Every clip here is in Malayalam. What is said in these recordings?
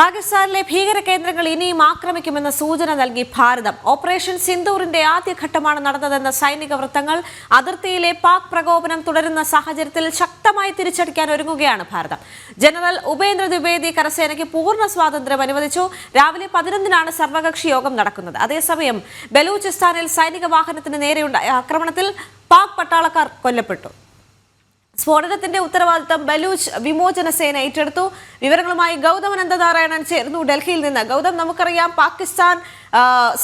പാകിസ്ഥാനിലെ ഭീകര കേന്ദ്രങ്ങൾ ഇനിയും ആക്രമിക്കുമെന്ന സൂചന നൽകി ഭാരതം. ഓപ്പറേഷൻ സിന്ദൂറിന്റെ ആദ്യഘട്ടമാണ് നടന്നതെന്ന സൈനിക വൃത്തങ്ങൾ അതിർത്തിയിലെ പാക് പ്രകോപനം തുടരുന്ന സാഹചര്യത്തിൽ ശക്തമായി തിരിച്ചടിക്കാൻ ഒരുങ്ങുകയാണ് ഭാരതം. ജനറൽ ഉപേന്ദ്ര ദ്വിവേദി കരസേനയ്ക്ക് പൂർണ സ്വാതന്ത്ര്യം അനുവദിച്ചു. രാവിലെ പതിനൊന്നിനാണ് സർവകക്ഷി യോഗം നടക്കുന്നത്. അതേസമയം ബലൂചിസ്ഥാനിൽ സൈനിക വാഹനത്തിന് നേരെയുണ്ടായ ആക്രമണത്തിൽ പാക് പട്ടാളക്കാർ കൊല്ലപ്പെട്ടു. സ്ഫോടനത്തിന്റെ ഉത്തരവാദിത്തം ബലൂച്ച് വിമോചന സേന ഏറ്റെടുത്തു. വിവരങ്ങളുമായി ഗൗതം അനന്തനാരായണൻ ചേർന്നു ഡൽഹിയിൽ നിന്ന്. ഗൗതം നമുക്കറിയാം പാകിസ്ഥാൻ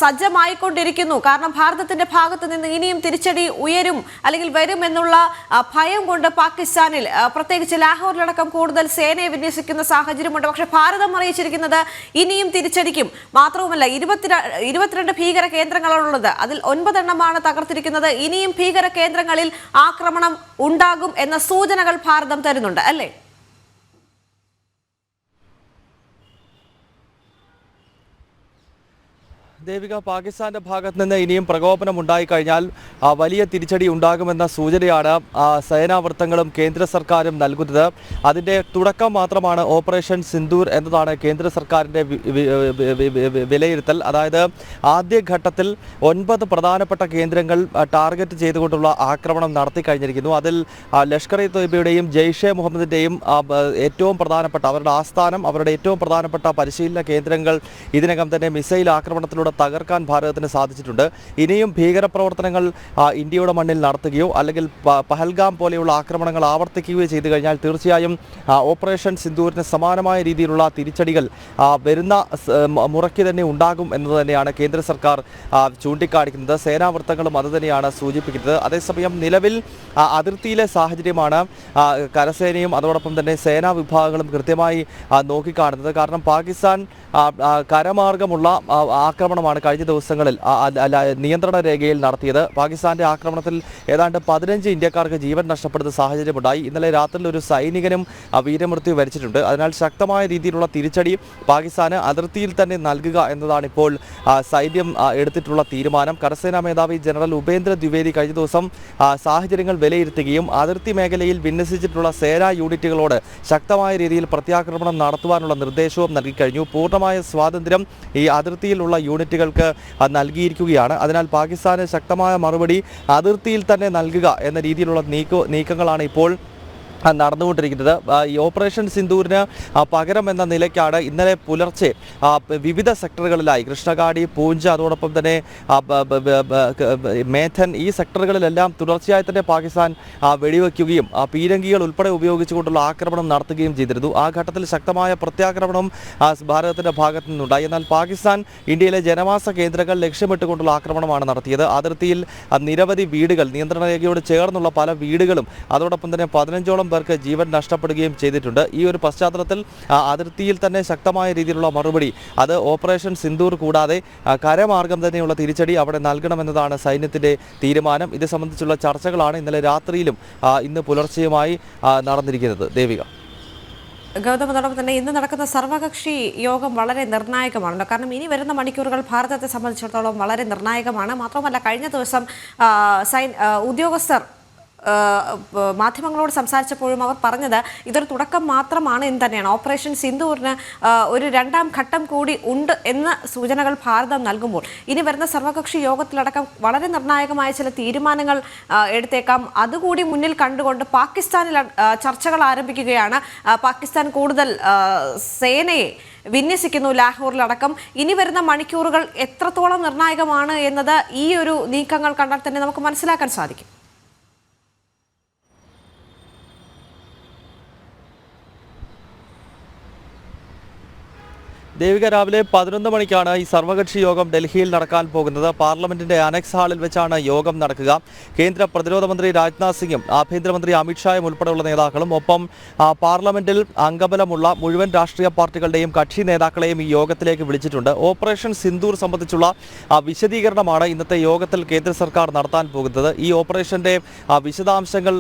സജ്ജമായിക്കൊണ്ടിരിക്കുന്നു. കാരണം ഭാരതത്തിന്റെ ഭാഗത്ത് നിന്ന് ഇനിയും തിരിച്ചടി ഉയരും അല്ലെങ്കിൽ വരും എന്നുള്ള ഭയം കൊണ്ട് പാകിസ്ഥാനിൽ പ്രത്യേകിച്ച് ലാഹോറിലടക്കം കൂടുതൽ സേനയെ വിന്യസിക്കുന്ന സാഹചര്യമുണ്ട്. പക്ഷെ ഭാരതം അറിയിച്ചിരിക്കുന്നത് ഇനിയും തിരിച്ചടിക്കും. മാത്രവുമല്ല ഇരുപത്തിര ഇരുപത്തിരണ്ട് ഭീകര കേന്ദ്രങ്ങളാണുള്ളത്. അതിൽ ഒൻപതെണ്ണമാണ് തകർത്തിരിക്കുന്നത്. ഇനിയും ഭീകര കേന്ദ്രങ്ങളിൽ ആക്രമണം ഉണ്ടാകും എന്ന സൂചനകൾ ഭാരതം തരുന്നുണ്ട്. അല്ലേ? ദേവിക പാകിസ്ഥാന്റെ ഭാഗത്ത് നിന്ന് ഇനിയും പ്രകോപനം ഉണ്ടായിക്കഴിഞ്ഞാൽ വലിയ തിരിച്ചടി ഉണ്ടാകുമെന്ന സൂചനയാണ് സേനാവൃത്തങ്ങളും കേന്ദ്ര സർക്കാരും നൽകുന്നത്. അതിന്റെ തുടക്കം മാത്രമാണ് ഓപ്പറേഷൻ സിന്ദൂർ എന്നതാണ് കേന്ദ്ര വി- വിലയിരുത്തൽ. അതായത് ആദ്യഘട്ടത്തിൽ ഒൻപത് പ്രധാനപ്പെട്ട കേന്ദ്രങ്ങൾ ടാർഗറ്റ് ചെയ്തുകൊണ്ടുള്ള ആക്രമണം നടത്തി കഴിഞ്ഞിരിക്കുന്നു അതിൽ ലഷ്കർ ഇ തൊയ്ബയുടെയും ജെയ്ഷെ മുഹമ്മദിന്റെയും ഏറ്റവും പ്രധാനപ്പെട്ട അവരുടെ ആസ്ഥാനം അവരുടെ ഏറ്റവും പ്രധാനപ്പെട്ട പരിശീലന കേന്ദ്രങ്ങൾ ഇതിനകം തന്നെ മിസൈൽ ആക്രമണത്തിലൂടെ തകർക്കാൻ ഭാരതത്തിന് സാധിച്ചിട്ടുണ്ട്. ഇനിയും ഭീകരപ്രവർത്തനങ്ങൾ ഇന്ത്യയുടെ മണ്ണിൽ നടത്തുകയോ അല്ലെങ്കിൽ പഹൽഗാം പോലെയുള്ള ആക്രമണങ്ങൾ ആവർത്തിക്കുകയോ ചെയ്തു കഴിഞ്ഞാൽ തീർച്ചയായും ഓപ്പറേഷൻ സിന്ദൂരിന് സമാനമായ രീതിയിലുള്ള തിരിച്ചടികൾ വരുന്ന മുറയ്ക്ക് തന്നെ ഉണ്ടാകും എന്നത് തന്നെയാണ് കേന്ദ്ര സർക്കാർ ചൂണ്ടിക്കാണിക്കുന്നത്. സേനാവൃത്തങ്ങളും അത് തന്നെയാണ് സൂചിപ്പിക്കുന്നത്. അതേസമയം നിലവിൽ അതിർത്തിയിലെ സാഹചര്യമാണ് കരസേനയും അതോടൊപ്പം തന്നെ സേനാ വിഭാഗങ്ങളും കൃത്യമായി നോക്കിക്കാണുന്നത്. കാരണം പാകിസ്ഥാൻ കരമാർഗമുള്ള ആ, ആക്രമണമാണ് കഴിഞ്ഞ ദിവസങ്ങളിൽ നിയന്ത്രണ രേഖയിൽ നടത്തിയത്. പാകിസ്ഥാന്റെ ആക്രമണത്തിൽ ഏതാണ്ട് പതിനഞ്ച് ഇന്ത്യക്കാർക്ക് ജീവൻ നഷ്ടപ്പെടുന്ന സാഹചര്യമുണ്ടായി. ഇന്നലെ രാത്രിയിൽ ഒരു സൈനികനും വീരമൃത്യു വരിച്ചിട്ടുണ്ട്. അതിനാൽ ശക്തമായ രീതിയിലുള്ള തിരിച്ചടി പാകിസ്ഥാന് അതിർത്തിയിൽ തന്നെ നൽകുക എന്നതാണ് ഇപ്പോൾ സൈന്യം എടുത്തിട്ടുള്ള തീരുമാനം. കരസേനാ മേധാവി ജനറൽ ഉപേന്ദ്ര ദ്വിവേദി കഴിഞ്ഞ ദിവസം സാഹചര്യങ്ങൾ വിലയിരുത്തുകയും അതിർത്തി മേഖലയിൽ വിന്യസിച്ചിട്ടുള്ള സേനാ യൂണിറ്റുകളോട് ശക്തമായ രീതിയിൽ പ്രത്യാക്രമണം നടത്തുവാനുള്ള നിർദ്ദേശവും നൽകിക്കഴിഞ്ഞു പൂർണമായ സ്വാതന്ത്ര്യം ഈ അതിർത്തിയിലുള്ള യൂണിറ്റുകൾക്ക് ആ, നൽകിയിരിക്കുകയാണ്. അതിനാൽ പാകിസ്ഥാന് ശക്തമായ മറുപടി അതിർത്തിയിൽ തന്നെ നൽകുക എന്ന രീതിയിലുള്ള നീക്ക നീക്കങ്ങളാണ് ഇപ്പോൾ നടന്നുകൊണ്ടിരിക്കുന്നത്. ഈ ഓപ്പറേഷൻ സിന്ദൂരിന് പകരം എന്ന നിലയ്ക്കാണ് ഇന്നലെ പുലർച്ചെ വിവിധ സെക്ടറുകളിലായി കൃഷ്ണകാടി പൂഞ്ച് അതോടൊപ്പം തന്നെ മേഥൻ ഈ സെക്ടറുകളിലെല്ലാം തുടർച്ചയായി തന്നെ പാകിസ്ഥാൻ വെടിവെക്കുകയും പീരങ്കികൾ ഉൾപ്പെടെ ഉപയോഗിച്ചുകൊണ്ടുള്ള ആക്രമണം നടത്തുകയും ചെയ്തിരുന്നു. ആ ഘട്ടത്തിൽ ശക്തമായ പ്രത്യാക്രമണം ഭാരതത്തിന്റെ ഭാഗത്തു നിന്നുണ്ടായി. എന്നാൽ പാകിസ്ഥാൻ ഇന്ത്യയിലെ ജനവാസ കേന്ദ്രങ്ങൾ ലക്ഷ്യമിട്ടുകൊണ്ടുള്ള ആക്രമണമാണ് നടത്തിയത്. അതിർത്തിയിൽ നിരവധി വീടുകൾ നിയന്ത്രണ രേഖയോട് ചേർന്നുള്ള പല വീടുകളും അതോടൊപ്പം തന്നെ പതിനഞ്ചോളം പേർക്ക് ജീവൻ നഷ്ടപ്പെടുകയും ചെയ്തിട്ടുണ്ട്. ഈ ഒരു പശ്ചാത്തലത്തിൽ അതിർത്തിയിൽ തന്നെ ശക്തമായ രീതിയിലുള്ള മറുപടി. അത് ഓപ്പറേഷൻ സിന്ദൂർ കൂടാതെ കരമാർഗം തന്നെയുള്ള തിരിച്ചടി അവിടെ നൽകണമെന്നതാണ് സൈന്യത്തിന്റെ തീരുമാനം. ഇത് സംബന്ധിച്ചുള്ള ചർച്ചകളാണ് ഇന്നലെ രാത്രിയിലും ഇന്ന് പുലർച്ചെയുമായി നടന്നിരിക്കുന്നത്. ദേവിക. ഗൗതം അതോടൊപ്പം തന്നെ ഇന്ന് നടക്കുന്ന സർവകക്ഷി യോഗം വളരെ നിർണായകമാണല്ലോ. കാരണം ഇനി വരുന്ന മണിക്കൂറുകൾ ഭാരതത്തെ സംബന്ധിച്ചിടത്തോളം വളരെ നിർണായകമാണ്. മാത്രമല്ല കഴിഞ്ഞ ദിവസം സൈൻ ഉദ്യോഗസ്ഥർ മാധ്യമങ്ങളോട് സംസാരിച്ചപ്പോഴും അവർ പറഞ്ഞത് ഇതൊരു തുടക്കം മാത്രമാണ് എന്ന് തന്നെയാണ്. ഓപ്പറേഷൻ സിന്ദൂറിന് ഒരു രണ്ടാം ഘട്ടം കൂടി ഉണ്ട് എന്ന സൂചനകൾ ഭാരതം നൽകുമ്പോൾ. ഇനി വരുന്ന സർവകക്ഷി യോഗത്തിലടക്കം വളരെ നിർണായകമായ ചില തീരുമാനങ്ങൾ എടുത്തേക്കാം. അതുകൂടി മുന്നിൽ കണ്ടുകൊണ്ട് പാകിസ്ഥാനിൽ ചർച്ചകൾ ആരംഭിക്കുകയാണ്. പാകിസ്ഥാൻ കൂടുതൽ സേനയെ വിന്യസിക്കുന്നു ലാഹോറിലടക്കം. ഇനി വരുന്ന മണിക്കൂറുകൾ എത്രത്തോളം നിർണായകമാണ് എന്നത് ഈ ഒരു നീക്കങ്ങൾ കണ്ടാൽ തന്നെ നമുക്ക് മനസ്സിലാക്കാൻ സാധിക്കും. ദേവിക രാവിലെ പതിനൊന്ന് മണിക്കാണ് ഈ സർവകക്ഷി യോഗം ഡൽഹിയിൽ നടക്കാൻ പോകുന്നത്. പാർലമെന്റിന്റെ അനക്സ് ഹാളിൽ വെച്ചാണ് യോഗം നടക്കുക. കേന്ദ്ര പ്രതിരോധ മന്ത്രി രാജ്നാഥ് സിംഗും ആഭ്യന്തരമന്ത്രി അമിത്ഷായും ഉൾപ്പെടെയുള്ള നേതാക്കളും ഒപ്പം പാർലമെന്റിൽ അംഗബലമുള്ള മുഴുവൻ രാഷ്ട്രീയ പാർട്ടികളുടെയും കക്ഷി നേതാക്കളെയും ഈ യോഗത്തിലേക്ക് വിളിച്ചിട്ടുണ്ട്. ഓപ്പറേഷൻ സിന്ദൂർ സംബന്ധിച്ചുള്ള വിശദീകരണമാണ് ഇന്നത്തെ യോഗത്തിൽ കേന്ദ്ര സർക്കാർ നടത്താൻ പോകുന്നത്. ഈ ഓപ്പറേഷന്റെ വിശദാംശങ്ങൾ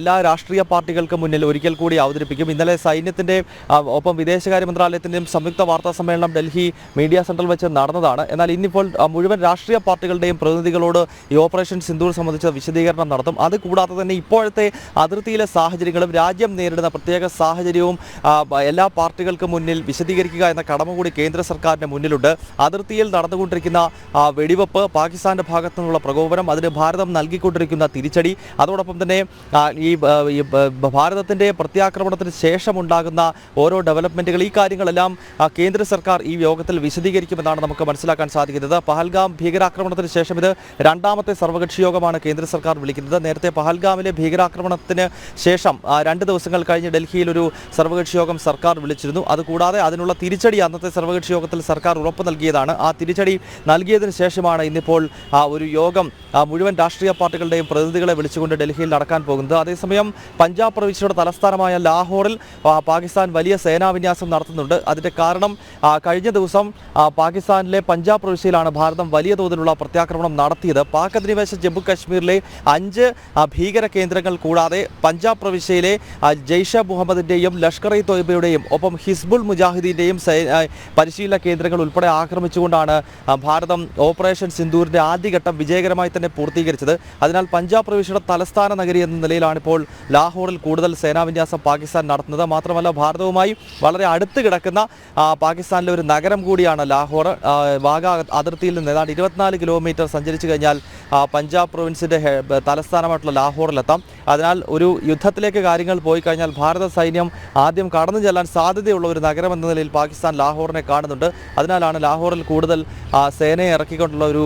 എല്ലാ രാഷ്ട്രീയ പാർട്ടികൾക്കും മുന്നിൽ ഒരിക്കൽ കൂടി അവതരിപ്പിക്കും. ഇന്നലെ സൈന്യത്തിന്റെ ഒപ്പം വിദേശകാര്യ മന്ത്രാലയത്തിന്റെയും സംയുക്ത വാർത്താ സമ്മേളനം ഡൽഹി മീഡിയ സെന്ററിൽ വെച്ച് നടന്നതാണ്. എന്നാൽ ഇന്നിപ്പോൾ മുഴുവൻ രാഷ്ട്രീയ പാർട്ടികളുടെയും പ്രതിനിധികളോട് ഈ ഓപ്പറേഷൻ സിന്ധൂർ സംബന്ധിച്ച വിശദീകരണം നടത്തും. അതുകൂടാതെ തന്നെ ഇപ്പോഴത്തെ അതിർത്തിയിലെ സാഹചര്യങ്ങളും രാജ്യം നേരിടുന്ന പ്രത്യേക സാഹചര്യവും എല്ലാ പാർട്ടികൾക്കും മുന്നിൽ വിശദീകരിക്കുക എന്ന കടമ കൂടി കേന്ദ്ര സർക്കാരിന് മുന്നിലുണ്ട്. അതിർത്തിയിൽ നടന്നുകൊണ്ടിരിക്കുന്ന വെടിവെപ്പ് പാകിസ്ഥാന്റെ ഭാഗത്തു നിന്നുള്ള പ്രകോപനം അതിന് ഭാരതം നൽകിക്കൊണ്ടിരിക്കുന്ന തിരിച്ചടി അതോടൊപ്പം തന്നെ ഈ ഭാരതത്തിന്റെ പ്രത്യാക്രമണത്തിന് ശേഷം ഉണ്ടാകുന്ന പ്രത്യാക്രമണത്തിന് ശേഷമുണ്ടാകുന്ന ഓരോ ഡെവലപ്മെന്റുകൾ ഈ കാര്യങ്ങളെല്ലാം കേന്ദ്ര സർക്കാർ ഈ യോഗത്തിൽ വിശദീകരിക്കുമെന്നാണ് നമുക്ക് മനസ്സിലാക്കാൻ സാധിക്കുന്നത്. പഹൽഗാം ഭീകരാക്രമണത്തിന് ശേഷം ഇത് രണ്ടാമത്തെ സർവകക്ഷി യോഗമാണ് കേന്ദ്ര സർക്കാർ വിളിക്കുന്നത്. നേരത്തെ പഹൽഗാമിലെ ഭീകരാക്രമണത്തിന് ശേഷം രണ്ട് ദിവസങ്ങൾ കഴിഞ്ഞ് ഡൽഹിയിൽ ഒരു സർവകക്ഷി യോഗം സർക്കാർ വിളിച്ചിരുന്നു. അതുകൂടാതെ അതിനുള്ള തിരിച്ചടി അന്നത്തെ സർവകക്ഷി യോഗത്തിൽ സർക്കാർ ഉറപ്പ് നൽകിയതാണ്. ആ തിരിച്ചടി നൽകിയതിന് ശേഷമാണ് ഇന്നിപ്പോൾ ഒരു യോഗം മുഴുവൻ രാഷ്ട്രീയ പാർട്ടികളുടെയും പ്രതിനിധികളെ വിളിച്ചുകൊണ്ട് ഡൽഹിയിൽ നടക്കാൻ പോകുന്നത്. അതേസമയം പഞ്ചാബ് പ്രവിശ്യയുടെ തലസ്ഥാനമായ ലാഹോറിൽ പാകിസ്ഥാൻ വലിയ സേനാവിന്യാസം നടത്തുന്നുണ്ട്. അതിന്റെ കാരണം കഴിഞ്ഞ ദിവസം പാകിസ്ഥാനിലെ പഞ്ചാബ് പ്രവിശ്യയിലാണ് ഭാരതം വലിയ തോതിലുള്ള പ്രത്യാക്രമണം നടത്തിയത്. പാക് അധിനിവേശ ജമ്മു കാശ്മീരിലെ അഞ്ച് ഭീകര കേന്ദ്രങ്ങൾ കൂടാതെ പഞ്ചാബ് പ്രവിശ്യയിലെ ജെയ്ഷ മുഹമ്മദിന്റെയും ലഷ്കർ ഇ തോയ്ബയുടെയും ഒപ്പം ഹിസ്ബുൾ മുജാഹിദീന്റെയും പരിശീലന കേന്ദ്രങ്ങൾ ഉൾപ്പെടെ ആക്രമിച്ചുകൊണ്ടാണ് ഭാരതം ഓപ്പറേഷൻ സിന്ദൂരിന്റെ ആദ്യഘട്ടം വിജയകരമായി തന്നെ പൂർത്തീകരിച്ചത്. അതിനാൽ പഞ്ചാബ് പ്രവിശ്യയുടെ തലസ്ഥാന നഗരി എന്ന നിലയിലാണ് ഇപ്പോൾ ലാഹോറിൽ കൂടുതൽ സേനാവിന്യാസം പാകിസ്ഥാൻ നടത്തുന്നത്. മാത്രമല്ല ഭാരതവുമായി വളരെ അടുത്ത് കിടക്കുന്ന ആ, പാകിസ്ഥാനിലെ ഒരു നഗരം കൂടിയാണ് ലാഹോർ വാഗ അതിർത്തിയിൽ നിന്ന് ഏതാണ്ട് ഇരുപത്തിനാല് കിലോമീറ്റർ സഞ്ചരിച്ചു കഴിഞ്ഞാൽ പഞ്ചാബ് പ്രൊവിൻസിന്റെ തലസ്ഥാനമായിട്ടുള്ള ലാഹോറിലെത്താം. അതിനാൽ ഒരു യുദ്ധത്തിലേക്ക് കാര്യങ്ങൾ പോയി കഴിഞ്ഞാൽ ഭാരത സൈന്യം ആദ്യം കടന്നു ചെല്ലാൻ സാധ്യതയുള്ള ഒരു നഗരം എന്ന നിലയിൽ പാകിസ്ഥാൻ ലാഹോറിനെ കാണുന്നുണ്ട്. അതിനാലാണ് ലാഹോറിൽ കൂടുതൽ സേനയെ ഇറക്കിക്കൊണ്ടുള്ള ഒരു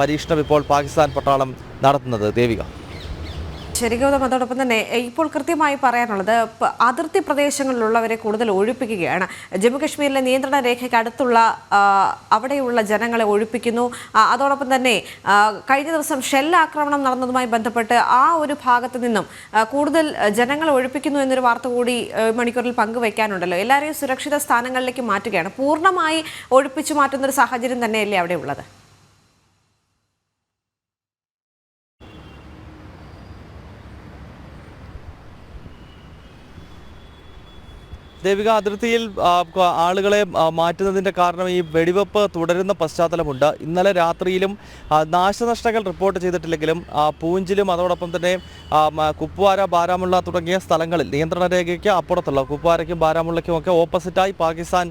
പരീക്ഷണം ഇപ്പോൾ പാകിസ്ഥാൻ പട്ടാളം നടത്തുന്നത്. ദേവിക. ശരി ഗൗതം അതോടൊപ്പം തന്നെ ഇപ്പോൾ കൃത്യമായി പറയാനുള്ളത് അതിർത്തി പ്രദേശങ്ങളിലുള്ളവരെ കൂടുതൽ ഒഴിപ്പിക്കുകയാണ്. ജമ്മു കാശ്മീരിലെ നിയന്ത്രണ രേഖയ്ക്ക് അടുത്തുള്ള അവിടെയുള്ള ജനങ്ങളെ ഒഴിപ്പിക്കുന്നു. അതോടൊപ്പം തന്നെ കഴിഞ്ഞ ദിവസം ഷെൽ ആക്രമണം നടന്നതുമായി ബന്ധപ്പെട്ട് ആ ഒരു ഭാഗത്ത് നിന്നും കൂടുതൽ ജനങ്ങളെ ഒഴിപ്പിക്കുന്നു എന്നൊരു വാർത്ത കൂടി മണിക്കൂറിൽ പങ്കുവെക്കാനുണ്ടല്ലോ. എല്ലാവരെയും സുരക്ഷിത സ്ഥാനങ്ങളിലേക്ക് മാറ്റുകയാണ്. പൂർണമായി ഒഴിപ്പിച്ചു മാറ്റുന്ന ഒരു സാഹചര്യം തന്നെയല്ലേ അവിടെ ഉള്ളത്? ദേവിക അതിർത്തിയിൽ ആളുകളെ മാറ്റുന്നതിന്റെ കാരണം ഈ വെടിവെപ്പ് തുടരുന്ന പശ്ചാത്തലമുണ്ട്. ഇന്നലെ രാത്രിയിലും നാശനഷ്ടങ്ങൾ റിപ്പോർട്ട് ചെയ്തിട്ടില്ലെങ്കിലും പൂഞ്ചിലും അതോടൊപ്പം തന്നെ കുപ്വാര ബാരാമുള്ള തുടങ്ങിയ സ്ഥലങ്ങളിൽ നിയന്ത്രണ രേഖയ്ക്ക് അപ്പുറത്തുള്ള കുപ്വാരയ്ക്കും ബാരാമുള്ളയ്ക്കും ഒക്കെ ഓപ്പോസിറ്റായി പാകിസ്ഥാൻ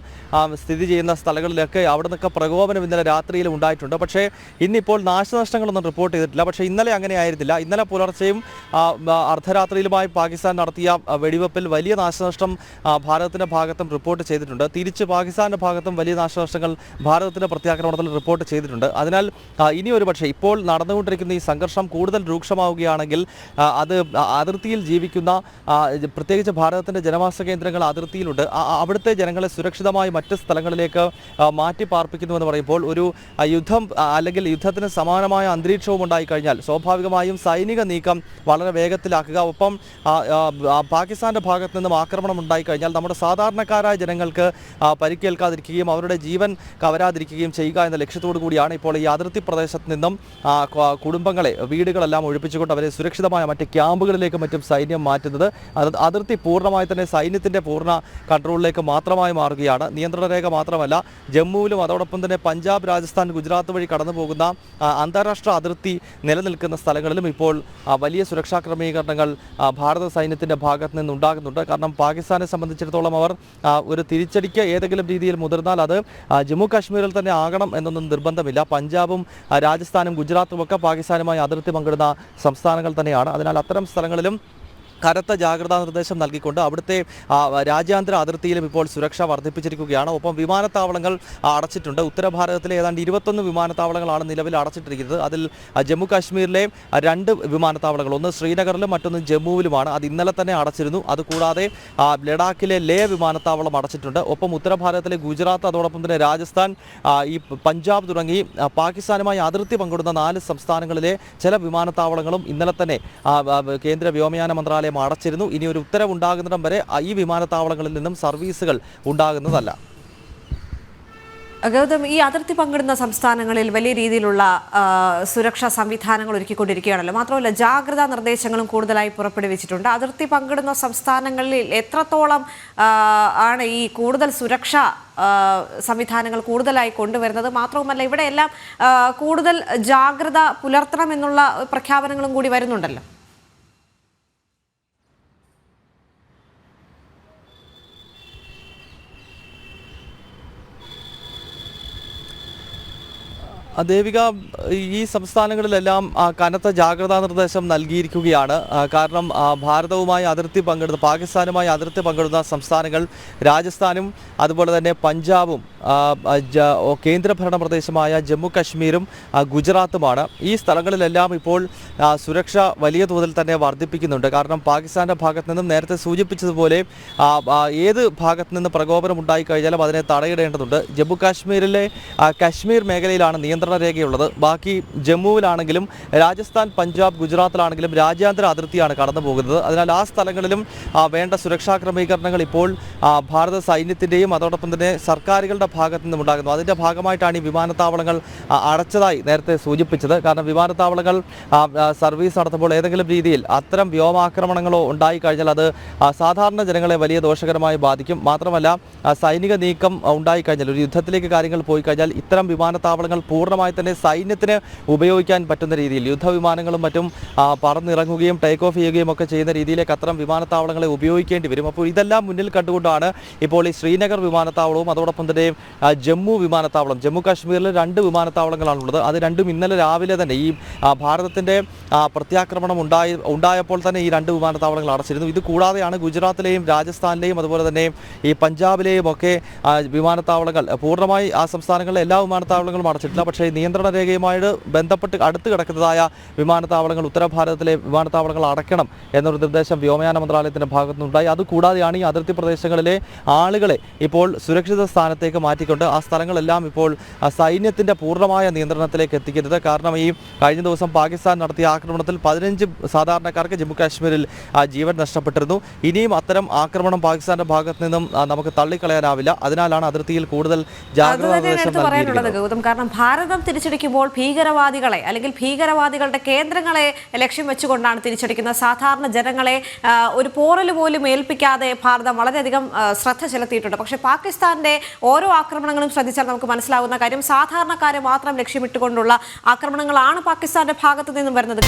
സ്ഥിതി ചെയ്യുന്ന സ്ഥലങ്ങളിലൊക്കെ അവിടെ നിന്നൊക്കെ പ്രകോപനം ഇന്നലെ രാത്രിയിൽ ഉണ്ടായിട്ടുണ്ട്. പക്ഷേ ഇന്നിപ്പോൾ നാശനഷ്ടങ്ങളൊന്നും റിപ്പോർട്ട് ചെയ്തിട്ടില്ല. പക്ഷേ ഇന്നലെ അങ്ങനെ ആയിരുന്നില്ല. ഇന്നലെ പുലർച്ചെയും അർദ്ധരാത്രിയിലുമായി പാകിസ്ഥാൻ നടത്തിയ വെടിവെപ്പിൽ വലിയ നാശനഷ്ടം ആ, ഭാരതത്തിന്റെ ഭാഗത്തും റിപ്പോർട്ട് ചെയ്തിട്ടുണ്ട്. തിരിച്ച് പാകിസ്ഥാന്റെ ഭാഗത്തും വലിയ നാശനഷ്ടങ്ങൾ ഭാരതത്തിന്റെ പ്രത്യാക്രമണത്തിൽ റിപ്പോർട്ട് ചെയ്തിട്ടുണ്ട്. അതിനാൽ ഇനി ഒരു പക്ഷേ ഇപ്പോൾ നടന്നുകൊണ്ടിരിക്കുന്ന ഈ സംഘർഷം കൂടുതൽ രൂക്ഷമാവുകയാണെങ്കിൽ അത് അതിർത്തിയിൽ ജീവിക്കുന്ന പ്രത്യേകിച്ച് ഭാരതത്തിന്റെ ജനവാസ കേന്ദ്രങ്ങൾ അതിർത്തിയിലുണ്ട്. അവിടുത്തെ ജനങ്ങളെ സുരക്ഷിതമായി മറ്റ് സ്ഥലങ്ങളിലേക്ക് മാറ്റി പാർപ്പിക്കുന്നു എന്ന് പറയുമ്പോൾ ഒരു യുദ്ധം അല്ലെങ്കിൽ യുദ്ധത്തിന് സമാനമായ അന്തരീക്ഷവും ഉണ്ടായി കഴിഞ്ഞാൽ സ്വാഭാവികമായും സൈനിക നീക്കം വളരെ വേഗത്തിലാക്കുക. ഒപ്പം പാകിസ്ഥാന്റെ ഭാഗത്ത് നിന്നും ആക്രമണം ഉണ്ടായി കഴിഞ്ഞാൽ നമ്മുടെ സാധാരണക്കാരായ ജനങ്ങൾക്ക് പരിക്കേൽക്കാതിരിക്കുകയും അവരുടെ ജീവൻ കവരാതിരിക്കുകയും ചെയ്യുക എന്ന ലക്ഷ്യത്തോടു കൂടിയാണ് ഇപ്പോൾ ഈ അതിർത്തി പ്രദേശത്ത് നിന്നും കുടുംബങ്ങളെ വീടുകളെല്ലാം ഒഴിപ്പിച്ചുകൊണ്ട് അവരെ സുരക്ഷിതമായ മറ്റ് ക്യാമ്പുകളിലേക്ക് മറ്റും സൈന്യം മാറ്റുന്നത്. അതിർത്തി പൂർണമായി തന്നെ സൈന്യത്തിന്റെ പൂർണ കൺട്രോളിലേക്ക് മാത്രമായി മാറുകയാണ്. നിയന്ത്രണ രേഖ മാത്രമല്ല ജമ്മുവിലും അതോടൊപ്പം തന്നെ പഞ്ചാബ് രാജസ്ഥാൻ ഗുജറാത്ത് വഴി കടന്നു പോകുന്ന അന്താരാഷ്ട്ര അതിർത്തി നിലനിൽക്കുന്ന സ്ഥലങ്ങളിലും ഇപ്പോൾ വലിയ സുരക്ഷാ ക്രമീകരണങ്ങൾ ഭാരത സൈന്യത്തിന്റെ ഭാഗത്ത് നിന്നുണ്ടാകുന്നുണ്ട്. കാരണം പാകിസ്ഥാനെ സംബന്ധിച്ചിടത്തോളം അവർ ഒരു തിരിച്ചടിക്ക് ഏതെങ്കിലും രീതിയിൽ മുതിർന്നാൽ അത് ജമ്മു കാശ്മീരിൽ തന്നെ ആകണം എന്നൊന്നും നിർബന്ധമില്ല. പഞ്ചാബും രാജസ്ഥാനും ഗുജറാത്തും ഒക്കെ പാകിസ്ഥാനുമായി അതിർത്തി പങ്കിടുന്ന സംസ്ഥാനങ്ങൾ തന്നെയാണ്. അതിനാൽ അത്തരം സ്ഥലങ്ങളിലും കനത്ത ജാഗ്രതാ നിർദ്ദേശം നൽകിക്കൊണ്ട് അവിടുത്തെ രാജ്യാന്തര അതിർത്തിയിലും ഇപ്പോൾ സുരക്ഷ വർദ്ധിപ്പിച്ചിരിക്കുകയാണ്. ഒപ്പം വിമാനത്താവളങ്ങൾ അടച്ചിട്ടുണ്ട്. ഉത്തര ഭാരതത്തിലെ ഏതാണ്ട് ഇരുപത്തൊന്ന് വിമാനത്താവളങ്ങളാണ് നിലവിൽ അടച്ചിട്ടിരിക്കുന്നത്. അതിൽ ജമ്മു കാശ്മീരിലെ രണ്ട് വിമാനത്താവളങ്ങൾ ഒന്ന് ശ്രീനഗറിലും മറ്റൊന്ന് ജമ്മുവിലുമാണ്. അത് ഇന്നലെ തന്നെ അടച്ചിരുന്നു. അതുകൂടാതെ ലഡാക്കിലെ ലേ വിമാനത്താവളം അടച്ചിട്ടുണ്ട്. ഒപ്പം ഉത്തര ഭാരതത്തിലെ ഗുജറാത്ത് അതോടൊപ്പം തന്നെ രാജസ്ഥാൻ ഈ പഞ്ചാബ് തുടങ്ങി പാകിസ്ഥാനുമായി അതിർത്തി പങ്കിടുന്ന നാല് സംസ്ഥാനങ്ങളിലെ ചില വിമാനത്താവളങ്ങളും ഇന്നലെ തന്നെ കേന്ദ്ര വ്യോമയാന മന്ത്രാലയം അടച്ചിരുന്നു ഇനി ഒരു ഉത്തരവുണ്ടാകുന്നിടം വരെ ഈ വിമാനത്താവളങ്ങളിൽ നിന്നും സർവീസുകൾ ഉണ്ടാകുന്നതല്ല. ഗൗതം ഈ അതിർത്തി പങ്കിടുന്ന സംസ്ഥാനങ്ങളിൽ വലിയ രീതിയിലുള്ള സുരക്ഷാ സംവിധാനങ്ങൾ ഒരുക്കിക്കൊണ്ടിരിക്കുകയാണല്ലോ. മാത്രമല്ല ജാഗ്രതാ നിർദ്ദേശങ്ങളും കൂടുതലായി പുറപ്പെടുവിച്ചിട്ടുണ്ട്. അതിർത്തി പങ്കിടുന്ന സംസ്ഥാനങ്ങളിൽ എത്രത്തോളം ആണ് ഈ കൂടുതൽ സുരക്ഷാ സംവിധാനങ്ങൾ കൂടുതലായി കൊണ്ടുവരുന്നത്? മാത്രവുമല്ല ഇവിടെയെല്ലാം എല്ലാം കൂടുതൽ ജാഗ്രത പുലർത്തണം എന്നുള്ള പ്രഖ്യാപനങ്ങളും കൂടി വരുന്നുണ്ടല്ലോ. ദേവിക ഈ സംസ്ഥാനങ്ങളിലെല്ലാം കനത്ത ജാഗ്രതാ നിർദ്ദേശം നൽകിയിരിക്കുകയാണ്. കാരണം ഭാരതവുമായി അതിർത്തി പങ്കിടുന്ന പാകിസ്ഥാനുമായി അതിർത്തി പങ്കിടുന്ന സംസ്ഥാനങ്ങൾ രാജസ്ഥാനും അതുപോലെ തന്നെ പഞ്ചാബും കേന്ദ്രഭരണ പ്രദേശമായ ജമ്മു കശ്മീരും ഗുജറാത്തുമാണ്. ഈ സ്ഥലങ്ങളിലെല്ലാം ഇപ്പോൾ സുരക്ഷ വലിയ തോതിൽ തന്നെ വർദ്ധിപ്പിക്കുന്നുണ്ട്. കാരണം പാകിസ്ഥാന്റെ ഭാഗത്തു നിന്നും നേരത്തെ സൂചിപ്പിച്ചതുപോലെ ഏത് ഭാഗത്തു നിന്ന് പ്രകോപനം ഉണ്ടായിക്കഴിഞ്ഞാലും അതിനെ തടയിടേണ്ടതുണ്ട്. ജമ്മു കാശ്മീരിലെ കശ്മീർ മേഖലയിലാണ് നിയന്ത്രണ രേഖയുള്ളത്. ബാക്കി ജമ്മുവിലാണെങ്കിലും രാജസ്ഥാൻ പഞ്ചാബ് ഗുജറാത്തിലാണെങ്കിലും രാജ്യാന്തര അതിർത്തിയാണ് കടന്നു പോകുന്നത്. അതിനാൽ ആ സ്ഥലങ്ങളിലും വേണ്ട സുരക്ഷാ ക്രമീകരണങ്ങൾ ഇപ്പോൾ ഭാരത സൈന്യത്തിന്റെയും അതോടൊപ്പം തന്നെ സർക്കാരുകളുടെ ഭാഗത്തു നിന്നും ഉണ്ടാകുന്നു അതിന്റെ ഭാഗമായിട്ടാണ് ഈ വിമാനത്താവളങ്ങൾ അടച്ചതായി നേരത്തെ സൂചിപ്പിച്ചത്. കാരണം വിമാനത്താവളങ്ങൾ സർവീസ് നടത്തുമ്പോൾ ഏതെങ്കിലും രീതിയിൽ അത്തരം വ്യോമാക്രമണങ്ങളോ ഉണ്ടായി കഴിഞ്ഞാൽ അത് സാധാരണ ജനങ്ങളെ വലിയ ദോഷകരമായി ബാധിക്കും. മാത്രമല്ല സൈനിക നീക്കം ഉണ്ടായി കഴിഞ്ഞാൽ ഒരു യുദ്ധത്തിലേക്ക് കാര്യങ്ങൾ പോയി കഴിഞ്ഞാൽ ഇത്തരം വിമാനത്താവളങ്ങൾ പൂർണമായി തന്നെ സൈന്യത്തിന് ഉപയോഗിക്കാൻ പറ്റുന്ന രീതിയിൽ യുദ്ധവിമാനങ്ങളും മറ്റും പറന്നിറങ്ങുകയും ടേക്ക് ഓഫ് ചെയ്യുകയും ഒക്കെ ചെയ്യുന്ന രീതിയിലേക്ക് അത്തരം വിമാനത്താവളങ്ങളെ ഉപയോഗിക്കേണ്ടി വരും. അപ്പോൾ ഇതെല്ലാം മുന്നിൽ കണ്ടുകൊണ്ടാണ് ഇപ്പോൾ ഈ ശ്രീനഗർ വിമാനത്താവളവും അതോടൊപ്പം തന്നെ ജമ്മു വിമാനത്താവളം ജമ്മു കാശ്മീരിൽ രണ്ട് വിമാനത്താവളങ്ങളാണുള്ളത്. അത് രണ്ടും ഇന്നലെ രാവിലെ തന്നെ ഈ ഭാരതത്തിന്റെ പ്രത്യാക്രമണം ഉണ്ടായി ഉണ്ടായപ്പോൾ തന്നെ ഈ രണ്ട് വിമാനത്താവളങ്ങൾ അടച്ചിരുന്നു. ഇത് കൂടാതെയാണ് ഗുജറാത്തിലെയും രാജസ്ഥാനിലെയും അതുപോലെ തന്നെ ഈ പഞ്ചാബിലെയും ഒക്കെ വിമാനത്താവളങ്ങൾ പൂർണമായി ആ സംസ്ഥാനങ്ങളിലെ എല്ലാ വിമാനത്താവളങ്ങളും അടച്ചിട്ടില്ല. ഈ നിയന്ത്രണ രേഖയുമായിട്ട് ബന്ധപ്പെട്ട് അടുത്ത് കിടക്കുന്നതായ വിമാനത്താവളങ്ങൾ ഉത്തരഭാരതത്തിലെ വിമാനത്താവളങ്ങൾ അടയ്ക്കണം എന്നൊരു നിർദ്ദേശം വ്യോമയാന മന്ത്രാലയത്തിന്റെ ഭാഗത്തുനിന്നുണ്ടായി. അതുകൂടാതെയാണ് ഈ അതിർത്തി പ്രദേശങ്ങളിലെ ആളുകളെ ഇപ്പോൾ സുരക്ഷിത സ്ഥാനത്തേക്ക് മാറ്റിക്കൊണ്ട് ആ സ്ഥലങ്ങളെല്ലാം ഇപ്പോൾ സൈന്യത്തിന്റെ പൂർണമായ നിയന്ത്രണത്തിലേക്ക് എത്തിക്കുന്നത്. കാരണം ഈ കഴിഞ്ഞ ദിവസം പാകിസ്ഥാൻ നടത്തിയ ആക്രമണത്തിൽ പതിനഞ്ച് സാധാരണക്കാർക്ക് ജമ്മു കാശ്മീരിൽ ആ, ജീവൻ നഷ്ടപ്പെട്ടിരുന്നു. ഇനിയും അത്തരം ആക്രമണം പാകിസ്ഥാന്റെ ഭാഗത്ത് നിന്നും നമുക്ക് തള്ളിക്കളയാനാവില്ല. അതിനാലാണ് അതിർത്തിയിൽ കൂടുതൽ ജാഗ്രത നിർദ്ദേശം ഗൗതം. കാരണം ഭാരതം തിരിച്ചടിക്കുമ്പോൾ ഭീകരവാദികളെ അല്ലെങ്കിൽ ഭീകരവാദികളുടെ കേന്ദ്രങ്ങളെ ലക്ഷ്യം വെച്ചുകൊണ്ടാണ് തിരിച്ചടിക്കുന്നത്. സാധാരണ ജനങ്ങളെ ഒരു പോറൽ പോലും ഏൽപ്പിക്കാതെ ഭാരതം വളരെയധികം ശ്രദ്ധ ചെലുത്തിയിട്ടുണ്ട്. പക്ഷേ പാകിസ്ഥാന്റെ ഓരോ ആക്രമണങ്ങളും ശ്രദ്ധിച്ചാൽ നമുക്ക് മനസ്സിലാവുന്ന കാര്യം സാധാരണക്കാരെ മാത്രം ലക്ഷ്യമിട്ടുകൊണ്ടുള്ള ആക്രമണങ്ങളാണ് പാകിസ്ഥാന്റെ ഭാഗത്തു നിന്നും വരുന്നത്.